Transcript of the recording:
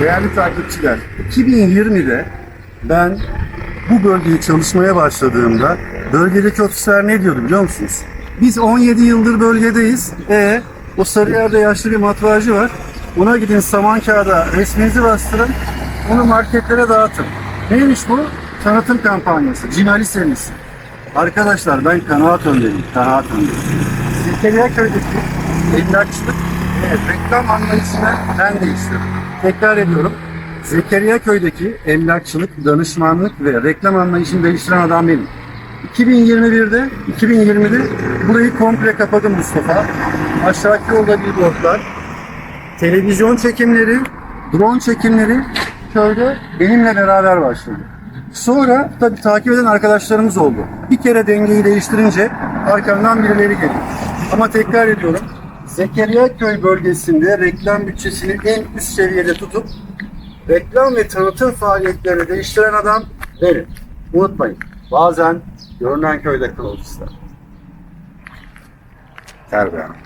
Değerli takipçiler, 2020'de ben bu bölgeye çalışmaya başladığımda bölgedeki ofisler ne diyordu biliyor musunuz? Biz 17 yıldır bölgedeyiz. E o Sarıyer'de yaşlı bir matbaacı var. Ona gidin Samankağı'da resminizi bastırın. Onu marketlere dağıtın. Neymiş bu? Tanıtım kampanyası. Cinali serisi. Arkadaşlar ben kanaat önderiyim. Kanaat önderiyim. Zekeriya Köy'deki emlakçılık ve reklam anlayışını ben değiştirdim. Tekrar ediyorum. Zekeriya Köy'deki emlakçılık, danışmanlık ve reklam anlayışını değiştiren adam benim. 2021'de, 2020'de burayı komple kapadım Mustafa. Aşağıki yolda billboardlar, televizyon çekimleri, drone çekimleri köyde benimle beraber başladı. Sonra tabii takip eden arkadaşlarımız oldu. Bir kere dengeyi değiştirince arkamdan birileri geliyor. Ama tekrar ediyorum. Zekeriya köy bölgesinde reklam bütçesini en üst seviyede tutup reklam ve tanıtım faaliyetlerini değiştiren adam benim. Unutmayın. Bazen görünen köyde kılavuz ister. Terbiye Hanım.